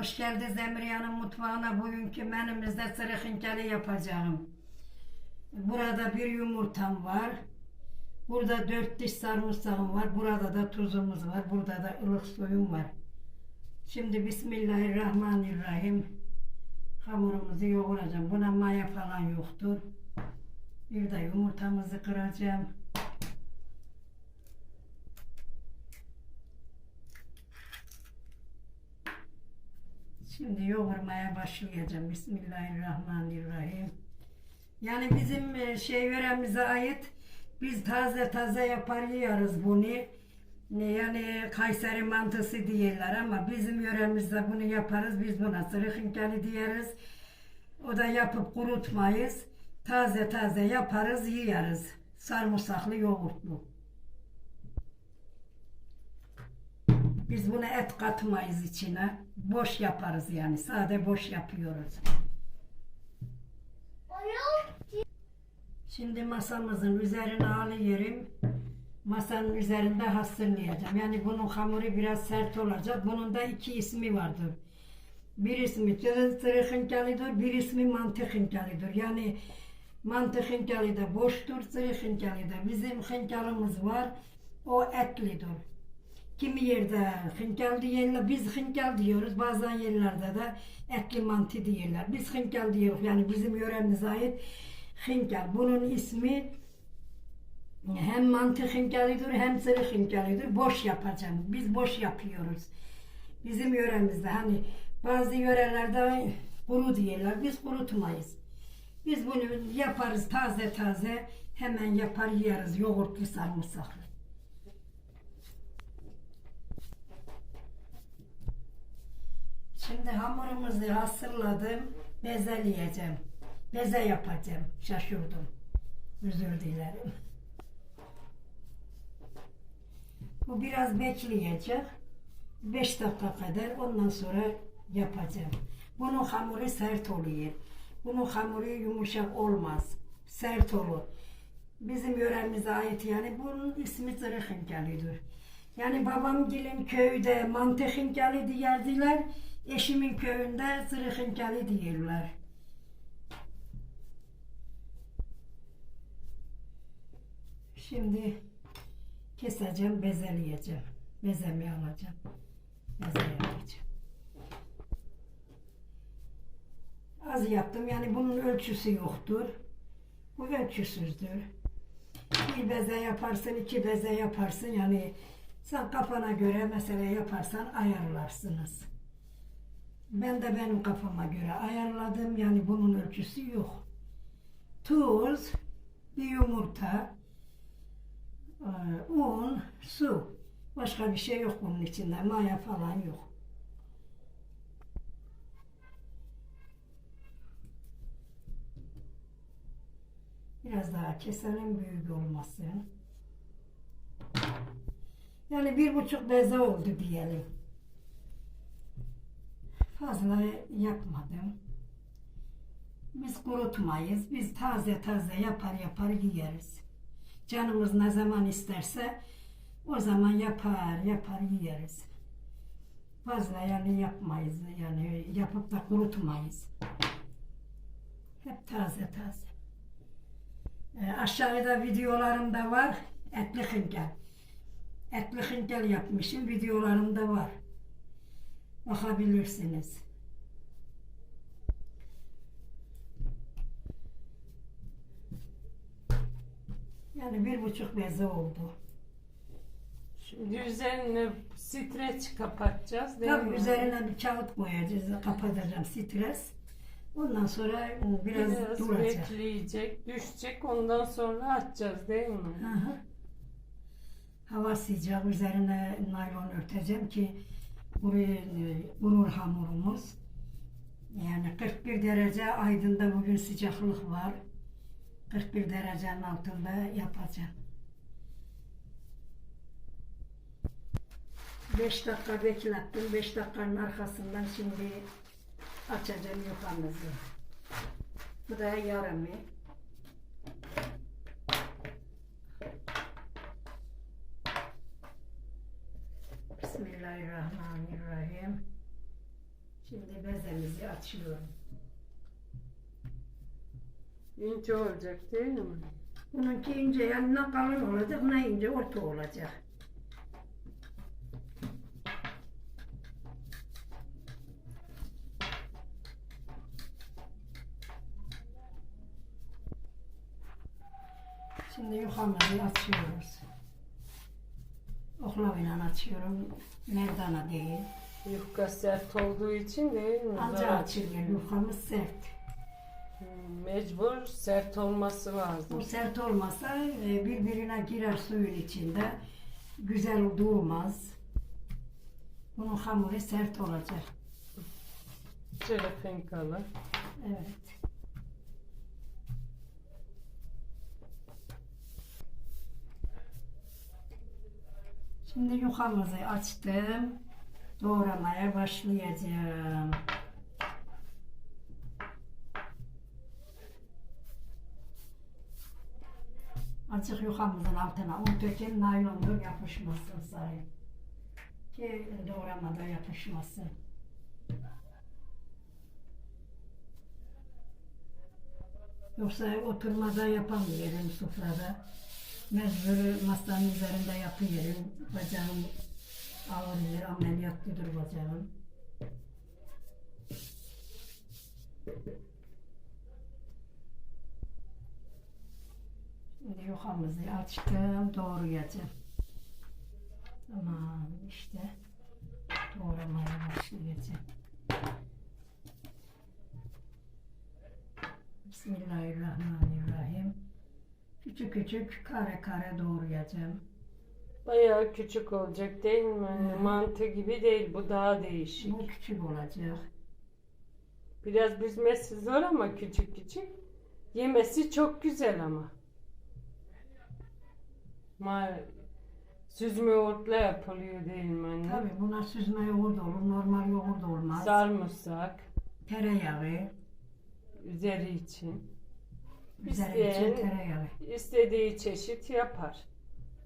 Hoş geldiniz Emriyan'ın mutfağına. Bugünkü menümüzde sırık inkeli yapacağım. Burada bir yumurtam var. Burada dört diş sarımsağım var. Burada da tuzumuz var. Burada da ılık suyum var. Şimdi Bismillahirrahmanirrahim. Hamurumuzu yoğuracağım. Buna maya falan yoktur. Bir de yumurtamızı kıracağım. Şimdi yoğurmaya başlayacağım. Bismillahirrahmanirrahim. Yani bizim e, şey yöremize ait biz taze taze yapar yiyoruz bunu. Yani Kayseri mantısı diyorlar ama bizim yöremizde bunu yaparız. Biz buna sırık inkeli diyeriz. O da yapıp kurutmayız. Taze taze yaparız, yiyoruz. Sarımsaklı, yoğurtlu. Biz buna et katmayız içine. Boş yaparız yani. Sade boş yapıyoruz. Şimdi masamızın üzerine alıyorum. Masanın üzerinde hazırlayacağım. Yani bunun hamuru biraz sert olacak. Bunun da iki ismi vardır. Bir ismi sırık hinkalidir, bir ismi mantık hinkalidir. Yani mantık hinkali de boştur, sırık hinkali de. Bizim hinkalımız var, o etlidir. Kimi yerde hinkal diyorlar, biz hinkal diyoruz. Bazen yerlerde de etli mantı diyorlar. Biz hinkal diyoruz. Yani bizim yöremize ait hinkal. Bunun ismi hem mantı hinkalidir hem sırık hinkalidir. Boş yapacağım. Biz boş yapıyoruz. Bizim yöremizde hani bazı yörelerde kuru diyorlar. Biz kurutmayız. Biz bunu yaparız taze taze. Hemen yapar yeriz yoğurtlu sarımsaklı. Şimdi hamurumuzu hazırladım. Bezeleyeceğim. Beze yapacağım. Şaşırdım. Özür dilerim. Bu biraz bekleyecek. 5 dakika kadar ondan sonra yapacağım. Bunun hamuru sert oluyor. Bunun hamuru yumuşak olmaz. Sert olur. Bizim yöremize ait yani bunun ismi zırh hinkalidir. Yani babam gelin köyde mantı hinkali diyerdiler. Eşimin köyünde zırh hinkali diyorlar. Şimdi keseceğim, bezeleyeceğim. Bezemi alacağım. Beze yapacağım. Az yaptım yani bunun ölçüsü yoktur. Bu ölçüsüzdür. Bir beze yaparsın, iki beze yaparsın yani sen kafana göre mesela yaparsan ayarlarsınız. Ben de benim kafama göre ayarladım yani bunun ölçüsü yok. Tuz, bir yumurta, ee, un, su. Başka bir şey yok bunun içinde. Maya falan yok. Biraz daha keselim büyük olmasın. Yani bir buçuk beze oldu diyelim. Fazla yapmadım. Biz kurutmayız. Biz taze taze yapar yapar yeriz. Canımız ne zaman isterse o zaman yapar yapar yeriz. Fazla yani yapmayız yani yapıp da kurutmayız. Hep taze taze. Ee, aşağıda videolarım da var. Etli hınkel. Etli hınkel yapmışım. Videolarım da var. Bakabilirsiniz. Yani bir buçuk beze oldu. Şimdi üzerine streç kapatacağız değil Tabii mi? üzerine bir kağıt koyacağız, kapatacağım stres. Ondan sonra biraz, Biraz duracak. bekleyecek, düşecek ondan sonra atacağız değil mi? Hı hı. Hava sıcak, üzerine naylon örteceğim ki buraya e, vurur hamurumuz. Yani 41 derece aydında bugün sıcaklık var. 41 derecenin altında yapacağım. 5 dakika beklettim. 5 dakikanın arkasından şimdi açacağım yufamızı. Bu da yarımı. Bismillahirrahmanirrahim. Şimdi bezemizi açıyorum. İnce olacak değil mi? Bununki ince yanına kalın olacak, buna ince orta olacak. Şimdi yukamızı açıyoruz. Oklavayla açıyorum. Merdana değil. Yufka sert olduğu için değil mi? Anca Zor açılıyor. Yufkamız sert. Hmm, Mecbur sert olması Bu lazım. sert olmasa e, birbirine girer suyun içinde. Güzel durmaz. Bunun hamuru sert olacak. Şöyle finkalı. Evet. Şimdi yufkamızı açtım. Doğramaya başlayacağım. Açık yufkamızın altına un dökün, naylondur yapışmasın sayın. Ki doğramada yapışmasın. Yoksa oturmada yapamıyorum sofrada. Mecbur masanın üzerinde yapıyorum. Bacağım ağrıyor, ameliyatlıdır bacağım. Şimdi yufkamızı açtım, doğrayacağım. Tamam işte doğramaya başlayacağım. Bismillahirrahmanirrahim. Küçük küçük kare kare doğrayacağım. Bayağı küçük olacak değil mi? Hı. Mantı gibi değil. Bu daha değişik. Bu küçük olacak. Biraz büzmesi zor ama küçük küçük. Yemesi çok güzel ama. Ma süzme yoğurtla yapılıyor değil mi anne? Tabii buna süzme yoğurt olur, normal yoğurt olmaz. Sarımsak Tereyağı, üzeri için. İsteyen- istediği çeşit yapar.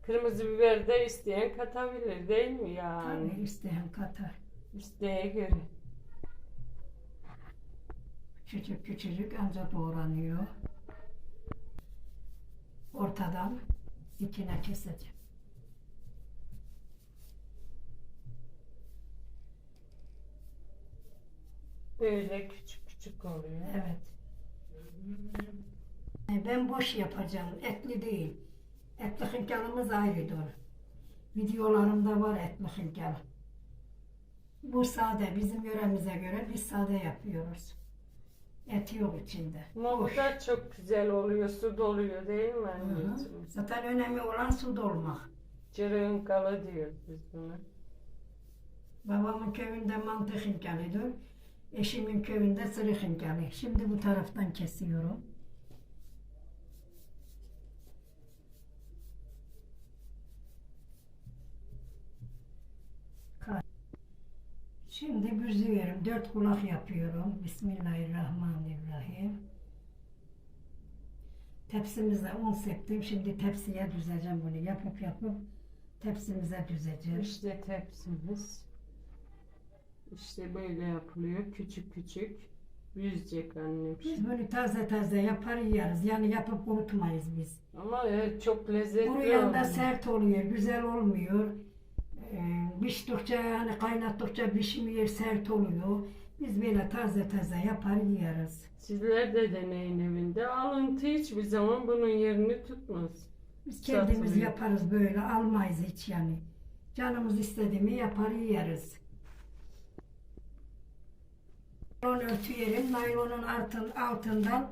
Kırmızı biber de isteyen katabilir değil mi yani? Tabii isteyen katar. İsteğe göre. Küçük küçücük ancak doğranıyor. Ortadan dikine keseceğim. Böyle küçük küçük oluyor. Evet. E, Ben boş yapacağım, etli değil. Etli hınkalımız ayrıdır. Videolarımda var etli hınkal. Bu sade, bizim yöremize göre biz sade yapıyoruz. Et yok içinde. Da çok güzel oluyor. Su doluyor değil mi Hı hı. Zaten önemli olan su dolmak. Cırığın kalı diyoruz biz buna. Babamın köyünde mantı hınkalıdır. Eşimin köyünde sırık hınkalı. Şimdi bu taraftan kesiyorum. Şimdi büzüyorum. Dört kulak yapıyorum. Bismillahirrahmanirrahim. Tepsimize un septim. Şimdi tepsiye düzeceğim bunu. Yapıp yapıp tepsimize düzeceğim. İşte tepsimiz. İşte böyle yapılıyor. Küçük küçük. Yüzecek annem. Biz bunu taze taze yapar yeriz. Yani yapıp unutmayız biz. Ama evet, çok lezzetli Kuru yanda oluyor. sert oluyor, güzel olmuyor. Piştikçe yani kaynattıkça pişmiyor, sert oluyor. Biz böyle taze taze yapar yeriz. Sizler de deneyin evinde. Alıntı hiçbir zaman bunun yerini tutmaz. Biz kendimiz Satılıyor. yaparız böyle, almayız hiç yani. Canımız istediğimi yapar yeriz. Naylon örtüyelim, naylonun altın, altından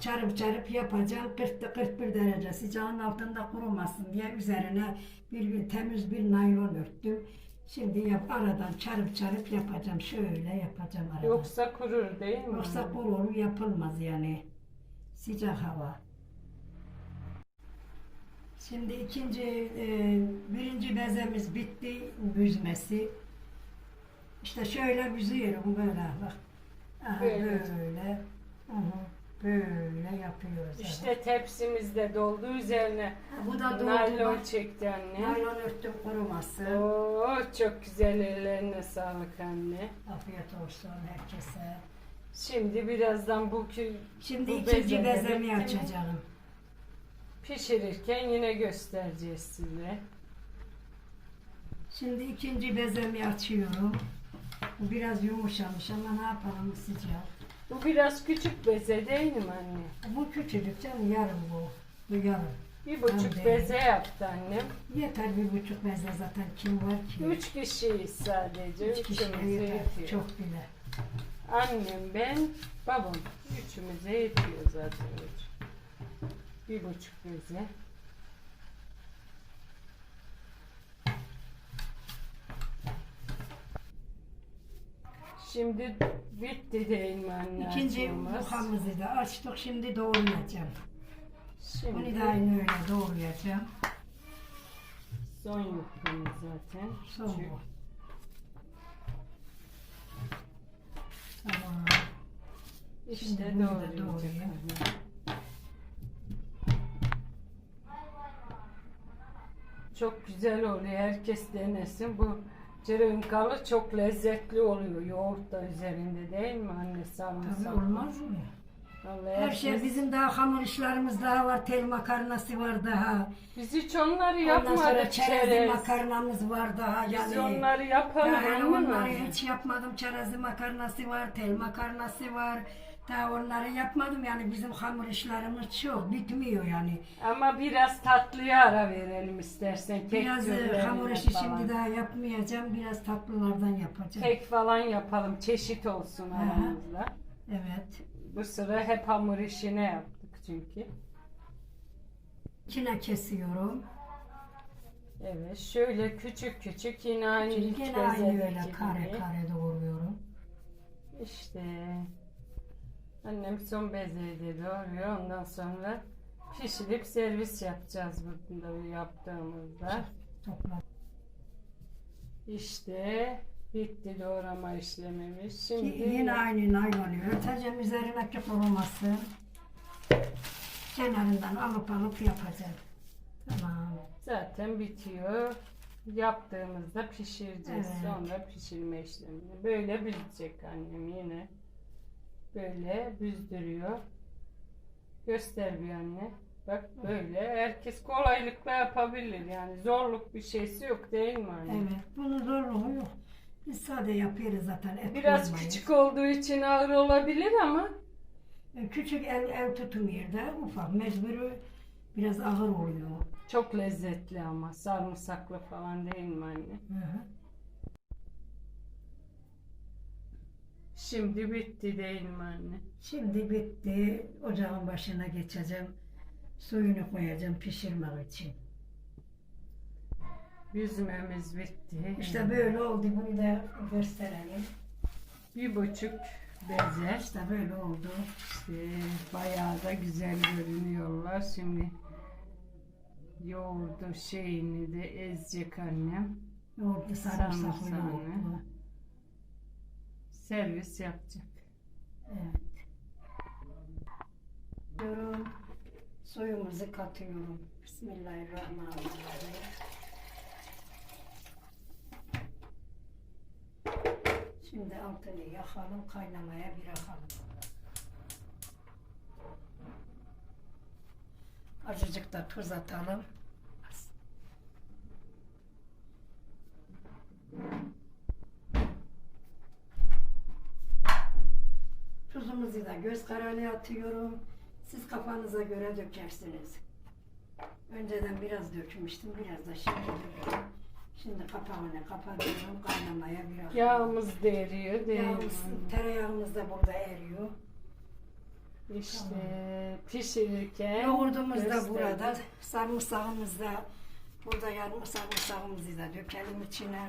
çarıp çarıp yapacağım. 40 41 derece sıcağın altında kurumasın diye üzerine bir, bir temiz bir naylon örttüm. Şimdi yap, aradan çarıp çarıp yapacağım. Şöyle yapacağım aradan. Yoksa kurur değil mi? Yoksa kurulu yapılmaz yani. Sıcak hava. Şimdi ikinci, e, birinci bezemiz bitti büzmesi. İşte şöyle büzüyorum böyle bak. Aha, Böyle. böyle. Hı hı, Böyle yapıyoruz. İşte tepsimiz de doldu üzerine. bu da doldu. Naylon çekti anne. Naylon örttüm kurumasın. Oo, çok güzel ellerine sağlık anne. Afiyet olsun herkese. Şimdi birazdan bu kü- Şimdi Bu ikinci bezeleri bezemi açacağım. pişirirken yine göstereceğiz size. Şimdi ikinci bezemi açıyorum. Bu biraz yumuşamış ama ne yapalım sıcak. Bu biraz küçük beze değil mi anne? Bu küçücük canım yarım bu. Bu yarım. Bir buçuk Anne. beze yaptı annem. Yeter bir buçuk beze zaten kim var ki? Üç kişiyiz sadece. Üç kişiye Üçümüze yeter. yetiyor. Çok bile. Annem, ben, babam. Üçümüze yetiyor zaten. Üç. Bir buçuk beze. Şimdi bitti değil mi anne? İkinci muhamızı da açtık. Şimdi doğrayacağım. Bunu Şimdi da aynı öyle doğrayacağım. son yufkamız zaten. Son bu. Tamam. İşte Şimdi bunu. Çok güzel oluyor. Herkes denesin. Bu cırınkalı çok lezzetli oluyor. Yoğurt da üzerinde değil mi anne? Tabii Sarımsak. olmaz mı? Vallahi Her şey bizim daha hamur işlerimiz daha var. Tel makarnası var daha. Biz hiç onları Ondan sonra yapmadık. çerezli çerez. makarnamız var daha. Biz Yani, onları yapalım. yani anne onları hiç yapmadım. Çerezli makarnası var, tel makarnası var. Daha onları yapmadım. Yani bizim hamur işlerimiz çok. Bitmiyor yani. Ama biraz tatlıya ara verelim istersen. Kek Biraz e, hamur işi falan. şimdi daha yapmayacağım. Biraz tatlılardan yapacağım. Kek falan yapalım. Çeşit olsun Aha. aramızda. Evet. Bu sıra hep hamur işine yaptık çünkü. İçine kesiyorum. Evet, şöyle küçük küçük yine aynı ilk Gene aynı öyle kare kare doğruyorum. İşte annem son bezeyi doğruyor. Ondan sonra pişirip servis yapacağız burada yaptığımızda. İşte bitti doğrama işlemimiz. Şimdi yine aynı naylonu örteceğim üzerine kuruması. Kenarından alıp alıp yapacağım. Tamam. zaten bitiyor. Yaptığımızda pişireceğiz. Evet. Sonra pişirme işlemini. Böyle büzecek annem yine. Böyle büzdürüyor. Göster bir anne. Bak böyle. Herkes kolaylıkla yapabilir. Yani zorluk bir şeysi yok değil mi anne? Evet. Bunun zorluğu yok. Biz sade yapıyoruz zaten. Et Biraz koymayız. küçük olduğu için ağır olabilir ama E, Küçük el, el tutmuyor da ufak. Mecburi biraz ağır oluyor. çok lezzetli ama sarımsaklı falan değil mi anne? Hı hı. Şimdi bitti değil mi anne? Şimdi bitti. Ocağın başına geçeceğim. Suyunu koyacağım pişirmek için. Yüzmemiz bitti. İşte böyle oldu. Bunu da gösterelim. Bir buçuk beze. İşte böyle oldu. İşte bayağı da güzel görünüyorlar. Şimdi yoğurdu şeyini de ezecek annem. Yoğurtlu sarımsaklı Sarımsaklı. Servis yapacak. Evet. Diyorum. Suyumuzu katıyorum. Bismillahirrahmanirrahim. Şimdi altını yakalım, kaynamaya bırakalım. Azıcık da tuz atalım. Kararı atıyorum. Siz kafanıza göre dökersiniz. Önceden biraz dökmüştüm, biraz da şimdi döküyorum. Şimdi kapağını kapatıyorum, kaynamaya bırakıyorum. Yağımız da eriyor değil mi? Yağımız, tereyağımız da burada eriyor. İşte pişirirken Yoğurdumuz da burada, sarımsağımız da burada yarım sarımsağımızı da dökelim içine.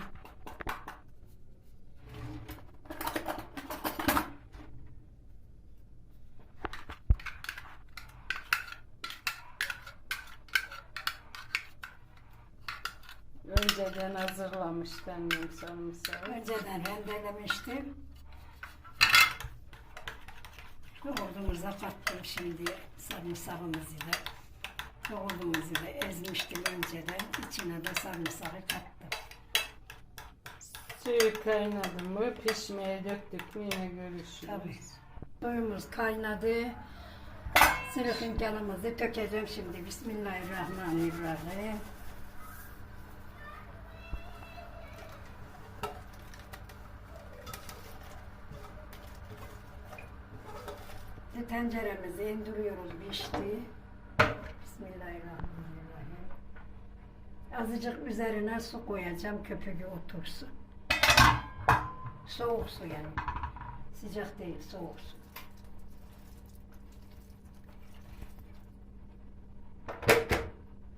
Önceden hazırlamıştı annem sarımsağı. Önceden rendelemiştim. Yoğurdumuza kattım şimdi sarımsağımızı da. Yoğurdumuzu da ezmiştim önceden. İçine de sarımsağı kattım. Suyu kaynadı mı pişmeye döktük mü yine görüşürüz. Tabii. Suyumuz kaynadı. Sırıkınkalımızı dökeceğim şimdi. Bismillahirrahmanirrahim. Tenceremizi indiriyoruz pişti. Bismillahirrahmanirrahim. Azıcık üzerine su koyacağım köpüğü otursun. Soğuk su yani. Sıcak değil, soğuk su.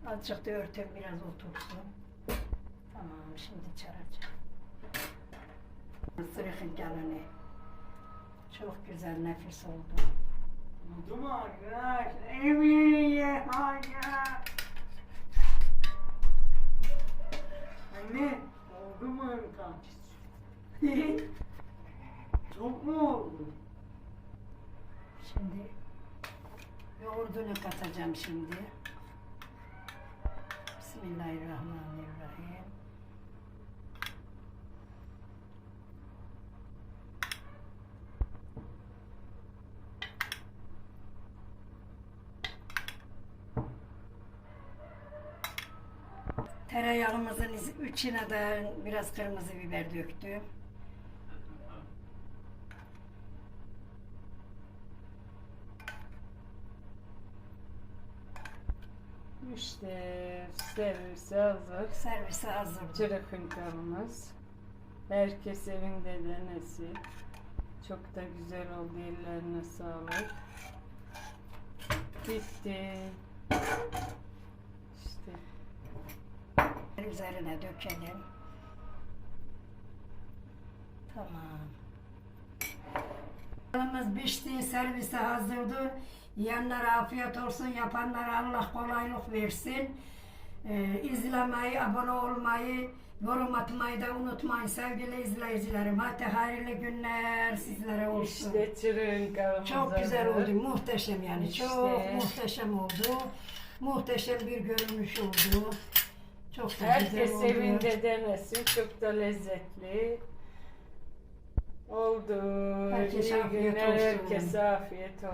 Azıcık da örtüm biraz otursun. Tamam, şimdi çaracağım. Sırıkın gelini. Çok güzel, nefis oldu. Oldu mu arkadaş? Emiye hala. Anne, oldu mu arkadaş? Çok mu oldu? Şimdi yoğurdunu katacağım şimdi. Bismillahirrahmanirrahim. Tereyağımızın içine de biraz kırmızı biber döktüm. İşte servise hazır. Servise hazır. Çırıkınkalımız. Herkes evinde denesin. Çok da güzel oldu. Ellerine sağlık. Bitti. Üzerine dökelim. Tamam. Yalnız pişti, servise hazırdı. Yiyenlere afiyet olsun, yapanlara Allah kolaylık versin. Ee, izlemeyi, abone olmayı, yorum atmayı da unutmayın sevgili izleyicilerim. Hadi hayırlı günler sizlere olsun. işte Çok güzel oldu, muhteşem yani. İşte. Çok muhteşem oldu. Muhteşem bir görünüş oldu. Çok da güzel Herkes oldu. evinde denesin. Çok da lezzetli oldu. Herkese İyi afiyet günler. olsun. Herkese afiyet olsun.